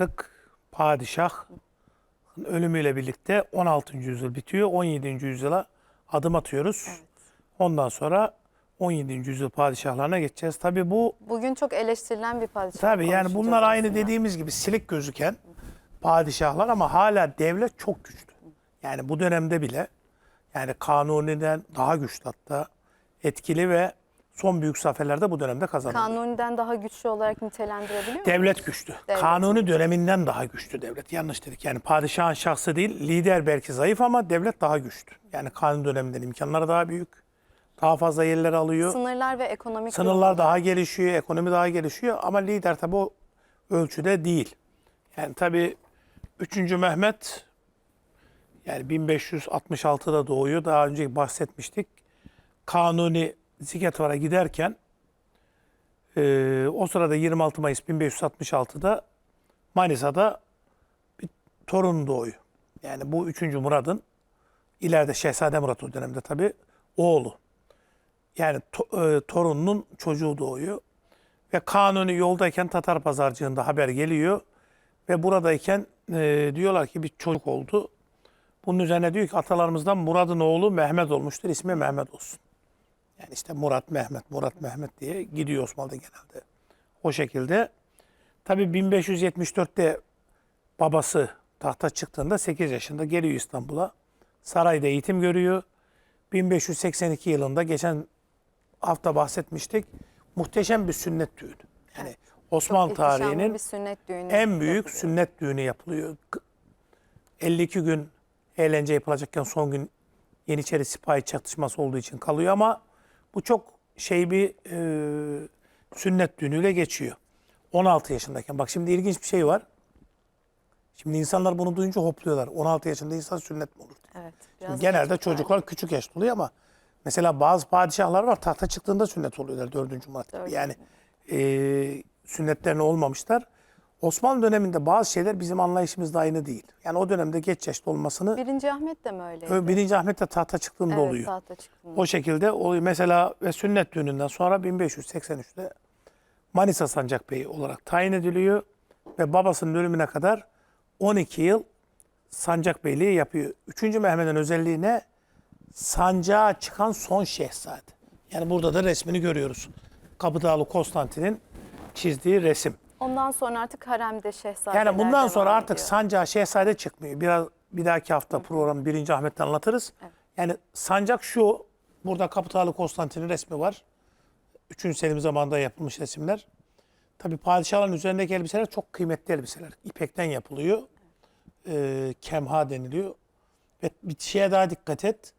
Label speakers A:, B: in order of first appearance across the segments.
A: artık padişah ölümüyle birlikte 16. yüzyıl bitiyor. 17. yüzyıla adım atıyoruz. Ondan sonra 17. yüzyıl padişahlarına geçeceğiz. Tabii bu
B: Bugün çok eleştirilen bir padişah.
A: tabii yani bunlar aynı
B: aslında.
A: dediğimiz gibi silik gözüken padişahlar ama hala devlet çok güçlü. Yani bu dönemde bile yani Kanuni'den daha güçlü hatta etkili ve son büyük zaferlerde bu dönemde kazanıldı.
B: Kanuni'den daha güçlü olarak nitelendirebiliyor muyuz?
A: Devlet güçlü.
B: Devlet
A: Kanuni döneminden daha güçlü devlet. Yanlış dedik. Yani padişahın şahsı değil, lider belki zayıf ama devlet daha güçlü. Yani kanun döneminden imkanları daha büyük. Daha fazla yerler alıyor.
B: Sınırlar ve ekonomik
A: Sınırlar
B: durum.
A: daha gelişiyor, ekonomi daha gelişiyor ama lider tabi o ölçüde değil. Yani tabi 3. Mehmet yani 1566'da doğuyor. Daha önce bahsetmiştik. Kanuni Ziketvar'a giderken eee, o sırada 26 Mayıs 1566'da Manisa'da bir torun doğuyor. Yani bu 3. Murad'ın ileride Şehzade Murat o dönemde tabi oğlu. Yani to- e, torununun çocuğu doğuyor. Ve Kanuni yoldayken Tatar pazarcığında haber geliyor. Ve buradayken e, diyorlar ki bir çocuk oldu. Bunun üzerine diyor ki atalarımızdan Murad'ın oğlu Mehmet olmuştur. ismi Mehmet olsun. Yani işte Murat Mehmet, Murat Mehmet diye gidiyor Osmanlı'da genelde. O şekilde. Tabii 1574'te babası tahta çıktığında 8 yaşında geliyor İstanbul'a. Sarayda eğitim görüyor. 1582 yılında geçen hafta bahsetmiştik. Muhteşem bir sünnet düğünü. Yani Osmanlı tarihinin
B: sünnet düğünü
A: en büyük
B: yapılıyor.
A: sünnet düğünü yapılıyor. K- 52 gün eğlence yapılacakken son gün Yeniçeri sipahi çatışması olduğu için kalıyor ama bu çok şey bir e, sünnet düğünüyle geçiyor. 16 yaşındayken. Bak şimdi ilginç bir şey var. Şimdi insanlar bunu duyunca hopluyorlar. 16 yaşında insan sünnet mi olur?
B: Evet.
A: Şimdi genelde çocuklar küçük yaşta oluyor ama mesela bazı padişahlar var tahta çıktığında sünnet oluyorlar 4. Murat. Yani e, sünnetlerine olmamışlar. Osmanlı döneminde bazı şeyler bizim anlayışımızda aynı değil. Yani o dönemde geç yaşta olmasını
B: Birinci Ahmet de mi öyleydi?
A: Birinci Ahmet de tahta çıktığında
B: evet,
A: oluyor.
B: tahta çıktığında.
A: O şekilde oluyor. Mesela ve sünnet düğününden sonra 1583'te Manisa Sancakbeyi olarak tayin ediliyor ve babasının ölümüne kadar 12 yıl Sancakbeyliği yapıyor. Üçüncü Mehmet'in özelliği ne? Sancağa çıkan son şehzade. Yani burada da resmini görüyoruz. Kapıdağlı Konstantin'in çizdiği resim.
B: Ondan sonra artık haremde şehzadeler
A: Yani bundan sonra artık
B: ediyor.
A: sancağa şehzade çıkmıyor. Biraz bir dahaki hafta programı 1. Ahmet'te anlatırız. Yani sancak şu, burada Kapıtağlı Konstantin'in resmi var. 3. Selim zamanında yapılmış resimler. Tabii padişahların üzerindeki elbiseler çok kıymetli elbiseler. İpekten yapılıyor. Ee, kemha deniliyor. Ve bir şeye daha dikkat et.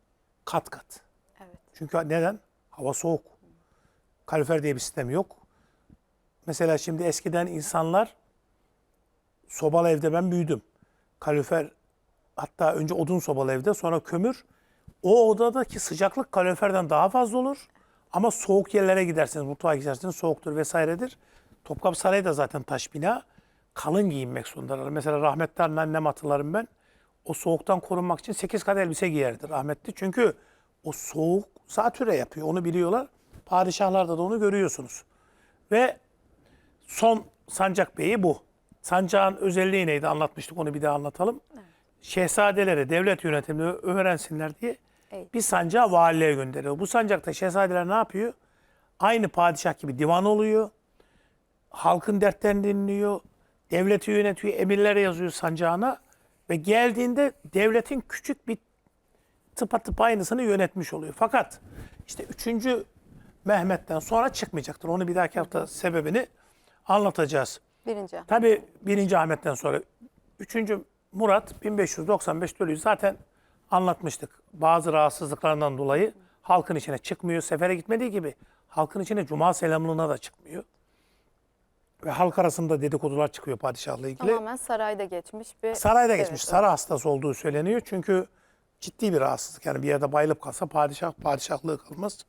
A: Kat kat.
B: Evet.
A: Çünkü neden? Hava soğuk. Kalorifer diye bir sistem yok. Mesela şimdi eskiden insanlar sobalı evde ben büyüdüm. Kalorifer hatta önce odun sobalı evde sonra kömür. O odadaki sıcaklık kaloriferden daha fazla olur. Ama soğuk yerlere gidersiniz, mutfağa gidersiniz soğuktur vesairedir. Topkapı Sarayı da zaten taş bina. Kalın giyinmek zorundalar. Mesela rahmetli annem hatırlarım ben. O soğuktan korunmak için 8 kat elbise giyerdi rahmetli. Çünkü o soğuk zatüre yapıyor. Onu biliyorlar. Padişahlarda da onu görüyorsunuz. Ve son Sancak Bey'i bu. Sancağın özelliği neydi anlatmıştık onu bir daha anlatalım. Şehzadelere devlet yönetimini öğrensinler diye
B: Evet.
A: bir sancağı valiliğe gönderiyor. Bu sancakta şehzadeler ne yapıyor? Aynı padişah gibi divan oluyor. Halkın dertlerini dinliyor. Devleti yönetiyor, emirlere yazıyor sancağına. Ve geldiğinde devletin küçük bir tıpatıp aynısını yönetmiş oluyor. Fakat işte 3. Mehmet'ten sonra çıkmayacaktır. Onu bir dahaki hafta sebebini anlatacağız.
B: Birinci.
A: Tabii 1. Ahmet'ten sonra 3. Murat 1595 ölüyor. Zaten anlatmıştık. Bazı rahatsızlıklarından dolayı halkın içine çıkmıyor. Sefere gitmediği gibi halkın içine cuma selamlığına da çıkmıyor. Ve halk arasında dedikodular çıkıyor padişahla ilgili.
B: Tamamen sarayda geçmiş bir...
A: Sarayda
B: Evet,
A: geçmiş.
B: evet.
A: Saray hastası olduğu söyleniyor. Çünkü ciddi bir rahatsızlık. Yani bir yerde bayılıp kalsa padişah padişahlığı kalmaz.